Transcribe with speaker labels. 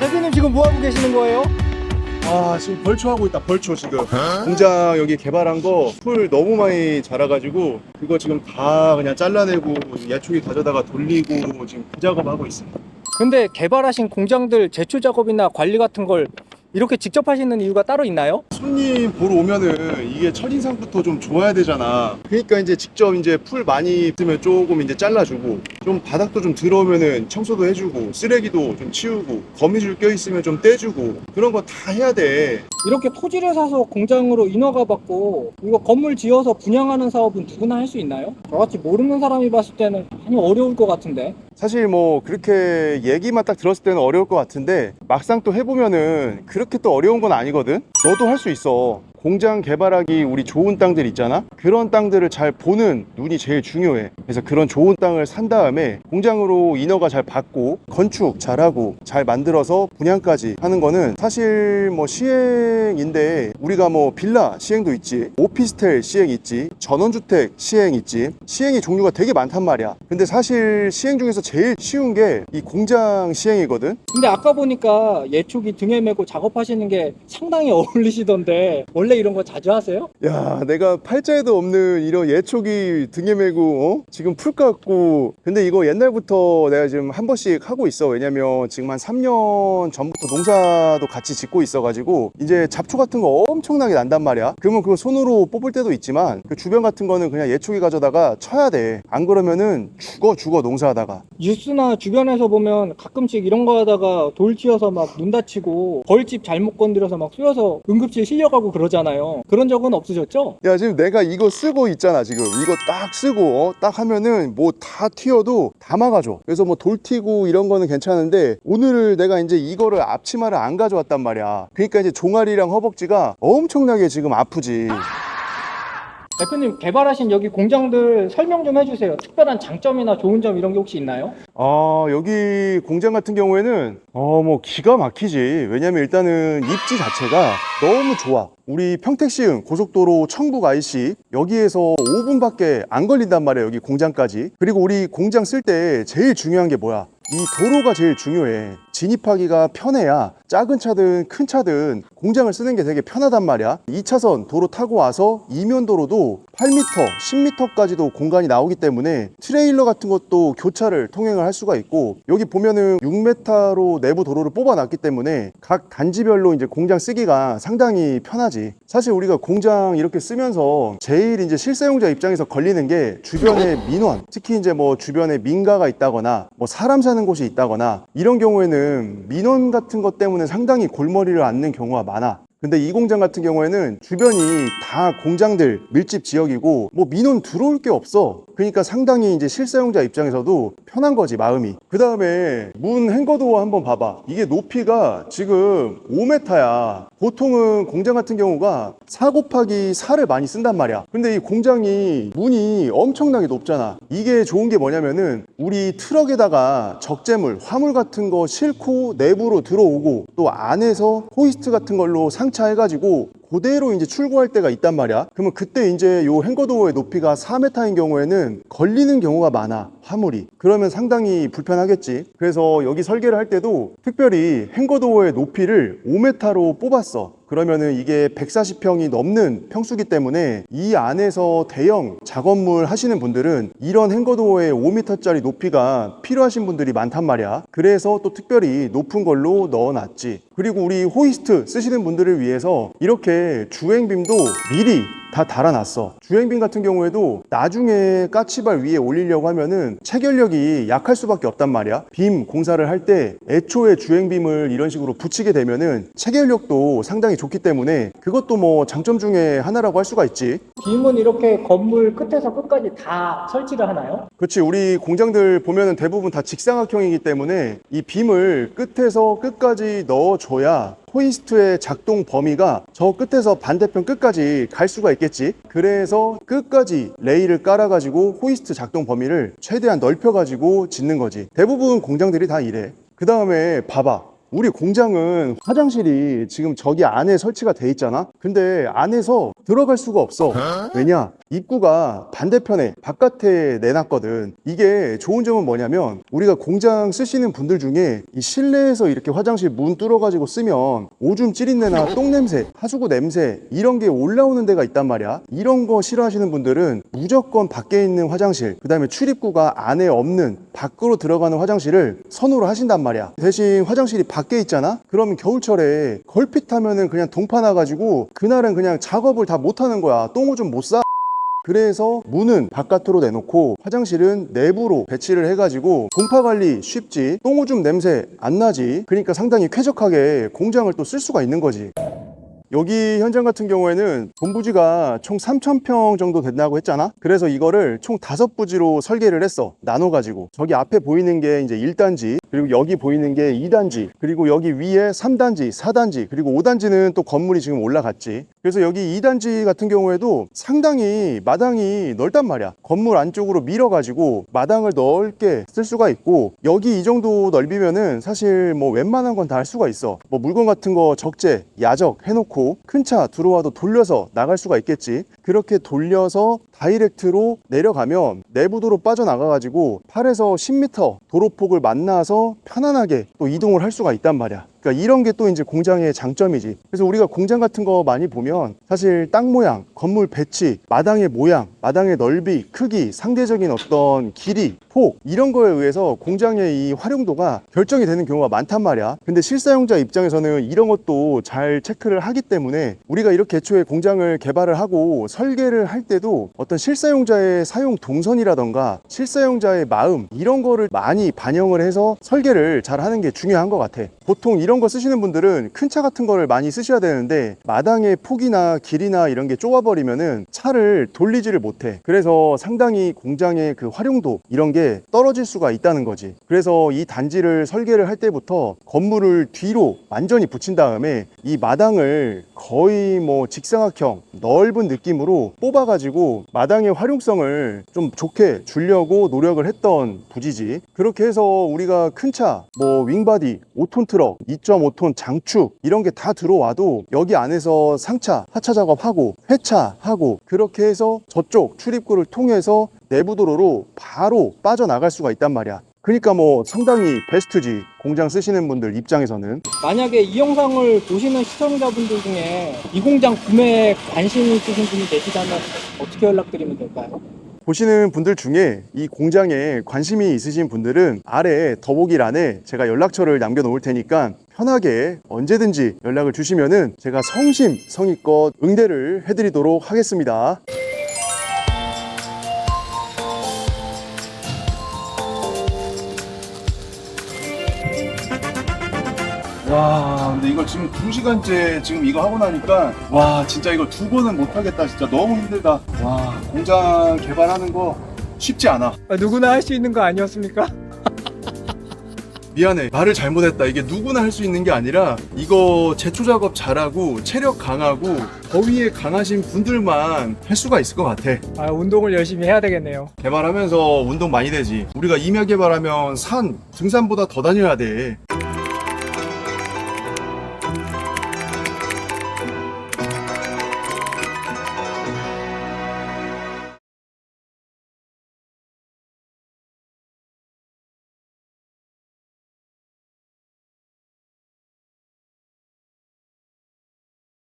Speaker 1: 대표님 지금 뭐 하고 계시는 거예요?
Speaker 2: 아 지금 벌초하고 있다 벌초 지금 공장 여기 개발한 거 풀 너무 많이 자라가지고 그거 지금 다 그냥 잘라내고 야초기 가져다가 돌리고 지금 그 작업하고 있습니다
Speaker 1: 근데 개발하신 공장들 제초 작업이나 관리 같은 걸 이렇게 직접 하시는 이유가 따로 있나요?
Speaker 2: 손님 보러 오면은 이게 첫인상부터 좀 좋아야 되잖아 그러니까 이제 직접 이제 풀 많이 있으면 조금 이제 잘라주고 좀 바닥도 좀 들어오면은 청소도 해주고 쓰레기도 좀 치우고 거미줄 껴있으면 좀 떼주고 그런 거 다 해야 돼
Speaker 1: 이렇게 토지를 사서 공장으로 인허가 받고 이거 건물 지어서 분양하는 사업은 누구나 할 수 있나요? 저같이 모르는 사람이 봤을 때는 많이 어려울 것 같은데
Speaker 2: 사실 뭐 그렇게 얘기만 딱 들었을 때는 어려울 것 같은데 막상 또 해보면은 그렇게 또 어려운 건 아니거든? 너도 할 수 있어 공장 개발하기 우리 좋은 땅들 있잖아? 그런 땅들을 잘 보는 눈이 제일 중요해. 그래서 그런 좋은 땅을 산 다음에 공장으로 인허가 잘 받고 건축 잘하고 잘 만들어서 분양까지 하는 거는 사실 뭐 시행인데 우리가 뭐 빌라 시행도 있지 오피스텔 시행 있지 전원주택 시행 있지. 시행이 종류가 되게 많단 말이야. 근데 사실 시행 중에서 제일 쉬운 게 이 공장 시행이거든.
Speaker 1: 근데 아까 보니까 예초기 등에 메고 작업하시는 게 상당히 어울리시던데 원래 이런 거 자주 하세요?
Speaker 2: 야 내가 팔자에도 없는 이런 예초기 등에 메고 어? 지금 풀 깎고. 근데 이거 옛날부터 내가 지금 한 번씩 하고 있어. 왜냐면 지금 한 3년 전부터 농사도 같이 짓고 있어가지고 이제 잡초 같은 거 엄청나게 난단 말이야. 그러면 그거 손으로 뽑을 때도 있지만 그 주변 같은 거는 그냥 예초기 가져다가 쳐야 돼 안 그러면은 죽어 죽어 농사하다가.
Speaker 1: 뉴스나 주변에서 보면 가끔씩 이런 거 하다가 돌 튀어서 막 눈 다치고 벌집 잘못 건드려서 막 쏘여서 응급실 실려가고 그러잖아 요. 그런 적은 없으셨죠?
Speaker 2: 야 지금 내가 이거 쓰고 있잖아 지금. 이거 딱 쓰고 어, 딱 하면은 뭐 다 튀어도 다 막아줘. 그래서 뭐 돌 튀고 이런 거는 괜찮은데 오늘을 내가 이제 이거를 앞치마를 안 가져왔단 말이야. 그러니까 이제 종아리랑 허벅지가 엄청나게 지금 아프지
Speaker 1: 대표님 개발하신 여기 공장들 설명 좀 해주세요. 특별한 장점이나 좋은 점 이런 게 혹시 있나요?
Speaker 2: 아 여기 공장 같은 경우에는 어 뭐 기가 막히지. 왜냐면 일단은 입지 자체가 너무 좋아. 우리 평택시흥 고속도로 청북 IC 여기에서 5분밖에 안 걸린단 말이야 여기 공장까지. 그리고 우리 공장 쓸 때 제일 중요한 게 뭐야? 이 도로가 제일 중요해 진입하기가 편해야 작은 차든 큰 차든 공장을 쓰는 게 되게 편하단 말이야. 2차선 도로 타고 와서 이면 도로도 8m, 10m까지도 공간이 나오기 때문에 트레일러 같은 것도 교차를 통행을 할 수가 있고 여기 보면은 6m로 내부 도로를 뽑아놨기 때문에 각 단지별로 이제 공장 쓰기가 상당히 편하지. 사실 우리가 공장 이렇게 쓰면서 제일 이제 실사용자 입장에서 걸리는 게 주변의 민원 특히 이제 뭐 주변에 민가가 있다거나 뭐 사람 사는 곳이 있다거나 이런 경우에는 민원 같은 것 때문에 상당히 골머리를 앓는 경우가 많아 근데 이 공장 같은 경우에는 주변이 다 공장들 밀집 지역이고 뭐 민원 들어올 게 없어. 그러니까 상당히 이제 실사용자 입장에서도 편한 거지 마음이. 그 다음에 문 행거도어 한번 봐봐. 이게 높이가 지금 5m야. 보통은 공장 같은 경우가 4 곱하기 4를 많이 쓴단 말이야. 근데 이 공장이 문이 엄청나게 높잖아. 이게 좋은 게 뭐냐면은 우리 트럭에다가 적재물, 화물 같은 거 싣고 내부로 들어오고 또 안에서 호이스트 같은 걸로 상차 해가지고 그대로 이제 출고할 때가 있단 말이야. 그러면 그때 이제 요 행거도어의 높이가 4m인 경우에는 걸리는 경우가 많아. 화물이. 그러면 상당히 불편하겠지. 그래서 여기 설계를 할 때도 특별히 행거도어의 높이를 5m로 뽑았어. 그러면은 이게 140평이 넘는 평수기 때문에 이 안에서 대형 작업물 하시는 분들은 이런 행거도어의 5m짜리 높이가 필요하신 분들이 많단 말이야. 그래서 또 특별히 높은 걸로 넣어놨지. 그리고 우리 호이스트 쓰시는 분들을 위해서 이렇게 주행빔도 미리 다 달아놨어. 주행빔 같은 경우에도 나중에 까치발 위에 올리려고 하면은 체결력이 약할 수밖에 없단 말이야. 빔 공사를 할 때 애초에 주행빔을 이런 식으로 붙이게 되면은 체결력도 상당히 좋기 때문에 그것도 뭐 장점 중에 하나라고 할 수가 있지.
Speaker 1: 빔은 이렇게 건물 끝에서 끝까지 다 설치를 하나요?
Speaker 2: 그렇지 우리 공장들 보면은 대부분 다 직사각형이기 때문에 이 빔을 끝에서 끝까지 넣어줘야 호이스트의 작동 범위가 저 끝에서 반대편 끝까지 갈 수가 있겠지? 그래서 끝까지 레일을 깔아가지고 호이스트 작동 범위를 최대한 넓혀가지고 짓는 거지. 대부분 공장들이 다 이래. 그 다음에 봐봐. 우리 공장은 화장실이 지금 저기 안에 설치가 돼 있잖아? 근데 안에서 들어갈 수가 없어? 왜냐 입구가 반대편에 바깥에 내놨거든. 이게 좋은 점은 뭐냐면 우리가 공장 쓰시는 분들 중에 이 실내에서 이렇게 화장실 문 뚫어가지고 쓰면 오줌 찌린내나 똥 냄새, 하수구 냄새 이런 게 올라오는 데가 있단 말이야. 이런 거 싫어하시는 분들은 무조건 밖에 있는 화장실, 그 다음에 출입구가 안에 없는 밖으로 들어가는 화장실을 선호를 하신단 말이야. 대신 화장실이 밖에 있잖아? 그러면 겨울철에 걸핏하면은 그냥 동파 나가지고 그날은 그냥 작업을 다 못하는 거야. 똥오줌 못 싸. 그래서 문은 바깥으로 내놓고 화장실은 내부로 배치를 해가지고 동파 관리 쉽지 똥 오줌 냄새 안 나지 그러니까 상당히 쾌적하게 공장을 또 쓸 수가 있는 거지 여기 현장 같은 경우에는 본부지가 총 3,000평 정도 된다고 했잖아? 그래서 이거를 총 다섯 부지로 설계를 했어. 나눠가지고. 저기 앞에 보이는 게 이제 1단지, 그리고 여기 보이는 게 2단지, 그리고 여기 위에 3단지, 4단지, 그리고 5단지는 또 건물이 지금 올라갔지. 그래서 여기 2단지 같은 경우에도 상당히 마당이 넓단 말이야. 건물 안쪽으로 밀어 가지고 마당을 넓게 쓸 수가 있고, 여기 이 정도 넓이면은 사실 뭐 웬만한 건 다 할 수가 있어. 뭐 물건 같은 거 적재, 야적 해놓고 큰 차 들어와도 돌려서 나갈 수가 있겠지. 그렇게 돌려서 다이렉트로 내려가면 내부도로 빠져나가 가지고 8에서 10m 도로폭을 만나서 편안하게 또 이동을 할 수가 있단 말이야. 그러니까 이런 게 또 이제 공장의 장점이지. 그래서 우리가 공장 같은 거 많이 보면 사실 땅 모양, 건물 배치, 마당의 모양, 마당의 넓이, 크기, 상대적인 어떤 길이, 폭 이런 거에 의해서 공장의 이 활용도가 결정이 되는 경우가 많단 말이야. 근데 실사용자 입장에서는 이런 것도 잘 체크를 하기 때문에 우리가 이렇게 애초에 공장을 개발을 하고 설계를 할 때도 어떤 실사용자의 사용 동선이라던가 실사용자의 마음 이런 거를 많이 반영을 해서 설계를 잘 하는 게 중요한 것 같아. 보통 이런 거 쓰시는 분들은 큰 차 같은 거를 많이 쓰셔야 되는데 마당의 폭이나 길이나 이런 게 좁아버리면은 차를 돌리지를 못해. 그래서 상당히 공장의 그 활용도 이런 게 떨어질 수가 있다는 거지. 그래서 이 단지를 설계를 할 때부터 건물을 뒤로 완전히 붙인 다음에 이 마당을 거의 뭐 직사각형 넓은 느낌으로 뽑아 가지고 마당의 활용성을 좀 좋게 주려고 노력을 했던 부지지. 그렇게 해서 우리가 큰 차, 뭐 윙바디, 5톤 트럭, 2.5톤 장축 이런 게 다 들어와도 여기 안에서 상차, 하차 작업하고 회차하고 그렇게 해서 저쪽 출입구를 통해서 내부 도로로 바로 빠져나갈 수가 있단 말이야. 그러니까 뭐 상당히 베스트지 공장 쓰시는 분들 입장에서는
Speaker 1: 만약에 이 영상을 보시는 시청자분들 중에 이 공장 구매에 관심 있으신 분이 계시다면 어떻게 연락드리면 될까요?
Speaker 2: 보시는 분들 중에 이 공장에 관심이 있으신 분들은 아래 더보기란에 제가 연락처를 남겨 놓을 테니까 편하게 언제든지 연락을 주시면은 제가 성심 성의껏 응대를 해드리도록 하겠습니다. 와 근데 이걸 지금 2시간째 지금 이거 하고 나니까 와 진짜 이거 두 번은 못하겠다 진짜. 너무 힘들다. 와 공장 개발하는 거 쉽지 않아.
Speaker 1: 아, 누구나 할 수 있는 거 아니었습니까?
Speaker 2: 미안해. 말을 잘못했다. 이게 누구나 할 수 있는 게 아니라 이거 제초 작업 잘하고 체력 강하고 더위에 강하신 분들만 할 수가 있을 것 같아.
Speaker 1: 아, 운동을 열심히 해야 되겠네요.
Speaker 2: 개발하면서 운동 많이 되지. 우리가 임야 개발하면 산 등산보다 더 다녀야 돼